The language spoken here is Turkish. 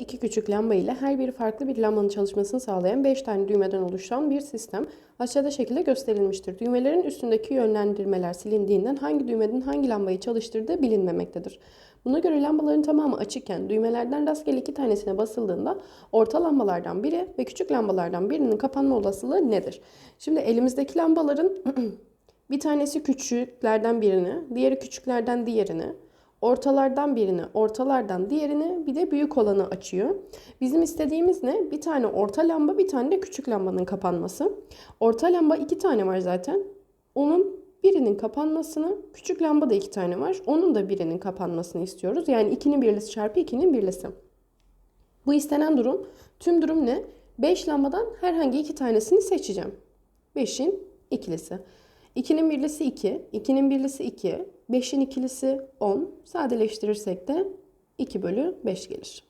iki küçük lamba ile her biri farklı bir lambanın çalışmasını sağlayan 5 tane düğmeden oluşan bir sistem aşağıda şekilde gösterilmiştir. Düğmelerin üstündeki yönlendirmeler silindiğinden hangi düğmenin hangi lambayı çalıştırdığı bilinmemektedir. Buna göre lambaların tamamı açıkken düğmelerden rastgele iki tanesine basıldığında orta lambalardan biri ve küçük lambalardan birinin kapanma olasılığı nedir? Şimdi elimizdeki lambaların bir tanesi küçüklerden birini, diğeri küçüklerden diğerini, ortalardan birini, ortalardan diğerini, bir de büyük olanı açıyor. Bizim istediğimiz ne? Bir tane orta lamba, bir tane de küçük lambanın kapanması. Orta lamba iki tane var zaten. Onun birinin kapanmasını, küçük lamba da iki tane var. Onun da birinin kapanmasını istiyoruz. Yani 2'nin birlisi çarpı 2'nin birlisi. Bu istenen durum, tüm durum ne? 5 lambadan herhangi iki tanesini seçeceğim. 5'in ikilisi. 2'nin birlisi 2, 2'nin birlisi 2, 5'in ikilisi 10. Sadeleştirirsek de 2 bölü 5 gelir.